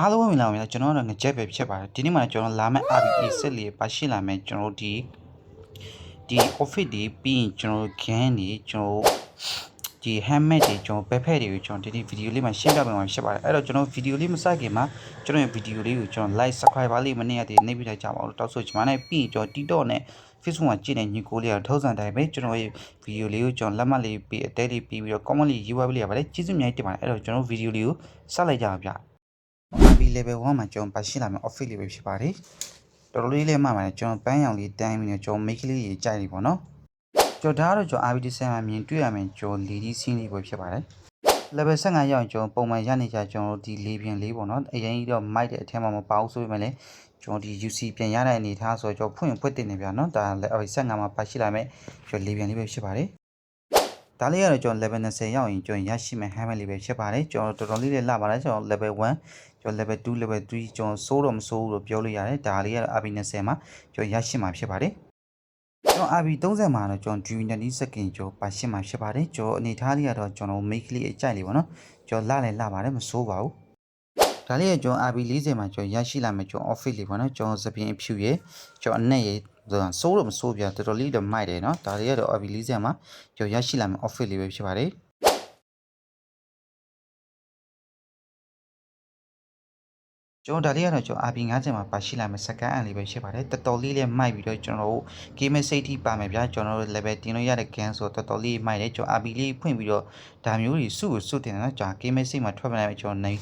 အားလုံးပဲမင်္ဂလာပါခင်ဗျာကျွန်တော်ကတော့ငကြက်ပဲဖြစ်ပါတယ်ဒီနေ့မှလည်းကျွန်တော်လာမယ့် RBA ဆက်လေးပါရှိလာမယ့်ကျွန်တော်တို့ဒီဒီ office တွေပြီးရင်ကျွန်တော်တို့ gan တွေကျွန်တော်တို့ဒီ handmade တွေကျွန်တော်ဘက်ဖက်တွေကိုကျွန်တော်ဒီဒီဗီဒီယိုလေးမှာရှင်းပြပေးမှာဖြစ်ပါတယ်အဲ့တော့ကျွန်တော်ဗီဒီယိုလေးမစခင်မှာကျွန်တော်ရဲ့ဗီဒီယိုလေးကိုကျွန်တော် like subscribe လေးမနေ့ကတည်းကနေပြီးလိုက်ကြပါဦးတောက်ဆိုကျွန်မနဲ့ပြီးရင်ကျွန်တော် TikTok နဲ့ Facebook မှာကြည့်နေညီကိုလေးကထောက်ဆန်တိုင်းပဲကျွန်တော်ရဲ့ဗီဒီယိုလေးကိုကျွန်တော်လက်မှတ်လေးပြီးအတဲလေးပြီးပြီးတော့ comment လေးရေးဝဲပေးလိုက်ရပါတယ်ကျေးဇူးအများကြီးတင်ပါတယ်အဲ့တော့ကျွန်တော်ဗီဒီယိုလေးကိုစလိုက်ကြအောင်ဗျ RB level 1မှာကျွန်တော်ပါရှိလာမယ့် office လေးပဲဖြစ်ပါတယ်တော်တော်လေးလေးမှပါတယ်ကျွန်တော်ပန်းရောင်လေးတန်းပြီးတော့ကျွန်တော် make လေးကြီးကြိုက်နေပေါ့နော်ကျွန်တော်ဒါကတော့ကျွန်တော် RB design မှာမြင်တွေ့ရမယ်ကျွန်တော် lady scene လေးပဲဖြစ်ပါတယ် level 15ရောက်ရင်ကျွန်တော်ပုံမှန်ရနေကြကျွန်တော်ဒီလေးပြင်လေးပေါ့နော်အရင်ကြီးတော့ mic တဲ့အထက်မှာမပါဘူးဆိုပေမဲ့လည်းကျွန်တော်ဒီ UC ပြန်ရတဲ့အနေထားဆိုတော့ကျွန်တော်ဖွင့်ဖွင့်တင်နေပြန်နော်ဒါလည်း RB 15မှာပါရှိလာမယ့်ကျွန်တော်လေးပြင်လေးပဲဖြစ်ပါတယ် ဒါလေးကတော့ကျွန်တော် level 20ရောက်ရင်ကျွန်တော်ရရှိမယ့် hammer လေးပဲဖြစ်ပါတယ်ကျွန်တော်တော်တော်လေးလေးလာပါတယ်ကျွန်တော် level 1ကျွန်တော် level 2 level 3ကျွန်တော်စိုးတော့မစိုးဘူးလို့ပြောလို့ရတယ်ဒါလေးကတော့ RB 20မှာကျွန်တော်ရရှိမှာဖြစ်ပါတယ်ကျွန်တော် RB 30မှာတော့ကျွန်တော် Dream 90 second ကျွန်တော်ပါရှင်းမှာဖြစ်ပါတယ်ကျွန်တော်အနေထားလေးကတော့ကျွန်တော် make လေးအကြိုက်လေးပေါ့နော်ကျွန်တော်လာလည်းလာပါတယ်မစိုးပါဘူးဒါလေးကကျွန်တော် RB 40မှာကျွန်တော်ရရှိလာမယ်ကျွန်တော် office လေးပေါ့နော်ကျွန်တော်သပင်းအဖြူရယ်ကျွန်တော်အနက်ရယ် စိုးတော့မစိုးပြတော်တော်လေးတော့မိုက်တယ်နော်ဒါလေးကတော့ RB 40မှာကျွန်တော်ရရှိလာမယ် office လေးပဲဖြစ်ပါတယ်ကျွန်တော်ဒါလေးကတော့ကျွန်တော် RB 50မှာပါရှိလာမယ့်စကန်အန်လေးပဲရှိပါတယ်တော်တော်လေးလေးမိုက်ပြီးတော့ကျွန်တော်တို့ game safety ပါမယ်ဗျာကျွန်တော်တို့ level တင်လို့ရတဲ့ gun ဆိုတော့တော်တော်လေးမိုက်တယ်ကျွန်တော် RB လေးဖွင့်ပြီးတော့ဒါမျိုးတွေစုကိုစုတင်တယ်နော်ကျွန်တော် game safe မှာထွက်မလာမယ်ကျွန်တော်နေ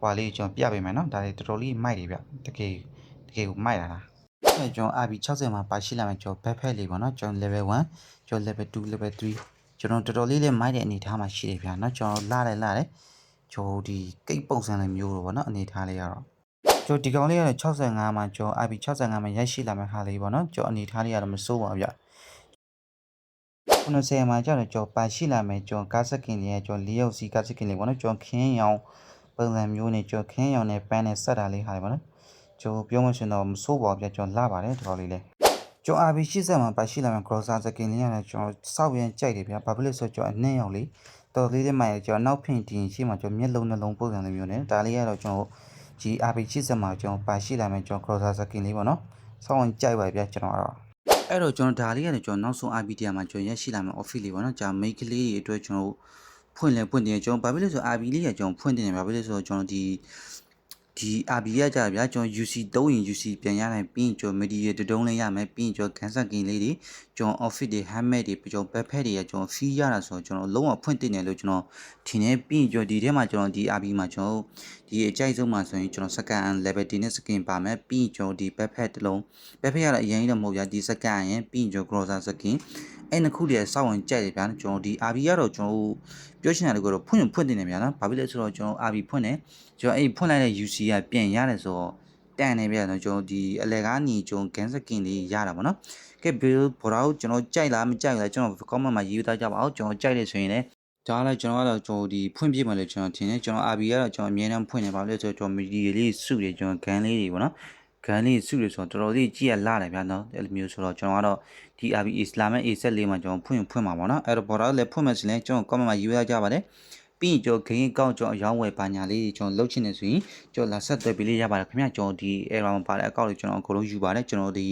ဟွာလေးကျွန်တော်ပြပေးမယ်နော်ဒါလေးတော်တော်လေးမိုက်တယ်ဗျတကယ်တကယ်ကိုမိုက်လာတာ အဲကျွန်တော် RB 60မှာပါရှိလာမယ်ကျွန်တော် backpack လေးပေါ့နော်ကျွန်တော် level 1ကျွန်တော် level 2 level 3ကျွန်တော်တော်တော်လေးလေးမိုက်တဲ့အနေထားမှာရှိတယ်ဗျာနော်ကျွန်တော်လာတယ်လာတယ်ကျွန်တော်ဒီကိတ်ပုံစံလေးမျိုးတော့ဗောနော်အနေထားလေးကတော့ကျွန်တော်ဒီကောင်လေးကတော့65မှာကျွန်တော် IP 65မှာရရှိလာမယ့်ဟာလေးပေါ့နော်ကျွန်တော်အနေထားလေးကတော့မစိုးပါဘူးဗျ90မှာကျတော့ကျွန်တော်ပါရှိလာမယ်ကျွန်တော်ကားစကင်လေးရဲ့ကျွန်တော်၄ရောက်စီကားစကင်လေးပေါ့နော်ကျွန်တော်ခင်းရောင်ပုံစံမျိုးနဲ့ကျွန်တော်ခင်းရောင်နဲ့ပန်းနဲ့ဆက်တာလေးဟာလေးပေါ့နော် ကျွန်တော်ပြောမှရှင်တော့မစိုးပါဘူးဗျကျွန်တော်လာပါတယ်ဒီကောင်လေးလေးကျွန်တော် RB 80မှာပါရှိလာမယ့် crosser စကင်လေးရတယ်ကျွန်တော်စောက်ရန်ကြိုက်တယ်ဗျဘာဖြစ်လို့ဆိုတော့ကျွန်တော်အနှင်းရောင်လေးတော်လေးလေးမှရကျွန်တော်နောက်ဖင်တင်ရှိမှကျွန်တော်မျက်လုံးနှလုံးပုံစံလိုမျိုးနဲ့ဒါလေးကတော့ကျွန်တော်ဒီ RB 80မှာကျွန်တော်ပါရှိလာမယ့်ကျွန်တော် crosser စကင်လေးပေါ့နော်စောက်ရန်ကြိုက်ပါဗျကျွန်တော်ကတော့အဲ့တော့ကျွန်တော်ဒါလေးရတယ်ကျွန်တော်နောက်ဆုံး RB တရားမှာကျွန်တော်ရရှိလာမယ့် office လေးပေါ့နော်ဂျာ make ကလေးတွေအတွက်ကျွန်တော်ဖွင့်လဲဖွင့်တယ်ကျွန်တော်ဘာဖြစ်လို့ဆို RB လေးကကျွန်တော်ဖွင့်တင်တယ်ဘာဖြစ်လို့ဆိုတော့ကျွန်တော်ဒီ ဒီ RB ရကြဗျာကျွန်တော် UC သုံးရင် UC ပြန်ရနိုင်ပြီးရင်ကျွန်တော် media တုံးလေးရမယ်ပြီးရင်ကျွန်တော် cancer gain လေးတွေကျွန်တော် office တွေ handmade တွေကျွန်တော် backpack တွေကကျွန်တော် fee ရတာဆိုတော့ကျွန်တော်လုံးဝဖွင့်တင်တယ်လို့ကျွန်တော်ထင်တယ်ပြီးရင်ကျွန်တော်ဒီထဲမှာကျွန်တော်ဒီ RB မှာကျွန်တော်ဒီအကြိုက်ဆုံးမှာဆိုရင်ကျွန်တော် second level 10နဲ့ skin ပါမယ်ပြီးရင်ကျွန်တော်ဒီ backpack တစ်လုံး backpack ရတာအရင်ကြီးတော့မဟုတ်ဗျာဒီ second ရင်ပြီးရင်ကျွန်တော် crosser skin အဲ့နှစ်ခုတည်းစောင့်ဝင်ကြိုက်တယ်ဗျာကျွန်တော်ဒီ RB ကတော့ကျွန်တော်ပြောချင်တာတကတော့ဖွင့်ဖွင့်တင်တယ်ဗျာနော်ဘာဖြစ်လဲဆိုတော့ကျွန်တော် RB ဖွင့်တယ်ကျွန်တော်အဲ့ဖွင့်လိုက်တဲ့ UC ကပြန်ရတယ်ဆိုတော့တန်နေဗျာနော်ကျွန်တော်ဒီအလဲကားညီကျွန်တော် gan skin လေးရတာပေါ့နော်ကဲ bill ဘောတော့ကျွန်တော်ကြိုက်လားမကြိုက်လားကျွန်တော် comment မှာရေးသားကြပါအောင်ကျွန်တော်ကြိုက်တယ်ဆိုရင်လည်းဒါလည်းကျွန်တော်ကတော့ကျွန်တော်ဒီဖွင့်ပြမယ်လို့ကျွန်တော်ထင်တယ်ကျွန်တော် RB ကတော့ကျွန်တော်အမြဲတမ်းဖွင့်နေပါလို့ဆိုတော့ကျွန်တော် media လေးစုတယ်ကျွန်တော် gan လေးတွေပေါ့နော် ဂန်လေးစုရဆိုတော့တော်တော်လေးကြည့်ရလာတယ်ဗျာနော်အဲ့လိုမျိုးဆိုတော့ကျွန်တော်ကတော့ဒီ RB Islamic A set လေးမှာကျွန်တော်ဖွင့်ဖွင့်မှာပေါ့နော်အဲ့တော့ဘော်ဒါလည်းဖွင့်မယ်ဆိုရင်ကျွန်တော် comment မှာရေးရကြပါတယ်ပြီးရင်ကျွန်တော်ဂိမ်းအကောင့်ကျွန်တော်အယောင်းဝယ်ပါညာလေးကျွန်တော်လုပ်ချင်နေဆိုရင်ကျွန်တော်လာဆက်သွယ်ပေးလေးရပါတယ်ခင်ဗျကျွန်တော်ဒီ error မှာပါတဲ့အကောင့်လေးကျွန်တော်အကုန်လုံးယူပါတယ်ကျွန်တော်ဒီ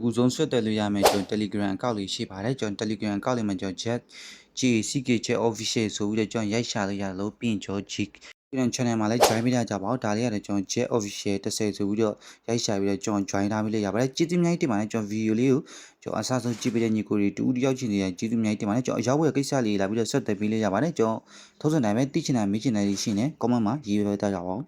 ကူဆုံးဆွတ်တယ်လို့ရမယ်ကျွန်တော် Telegram အကောင့်လေးရှိပါတယ်ကျွန်တော် Telegram အကောင့်လေးမှာကျွန်တော် jet GCK jet official ဆိုပြီးတော့ကျွန်တော်ရိုက်ရှာလို့ရလို့ပြီးရင်ကျွန်တော် G ဒီ channel မှာလည်း join ပေးကြပါဦးဒါလေးရတယ်ကျွန်တော် jet official 30ဆိုပြီးတော့ရိုက်ရှာပြီးတော့ကျွန်တော် join ထားပြီးလို့ရပါတယ်ကျေးဇူးများတင်ပါတယ်ကျွန်တော် video လေးကိုကျွန်တော်အစားဆုံးကြည့်ပေးတဲ့ညီကိုတွေတူတူရောက်ချင်နေတဲ့ကျေးဇူးများတင်ပါတယ်ကျွန်တော်အရောက်ဝယ်ကိစ္စလေးလာပြီးတော့ဆက်သွယ်ပေးလို့ရပါတယ်ကျွန်တော်ထုံးစံတိုင်းပဲသိချင်တာမေးချင်တာရှိနေ comment မှာရေးပေးကြပါဦး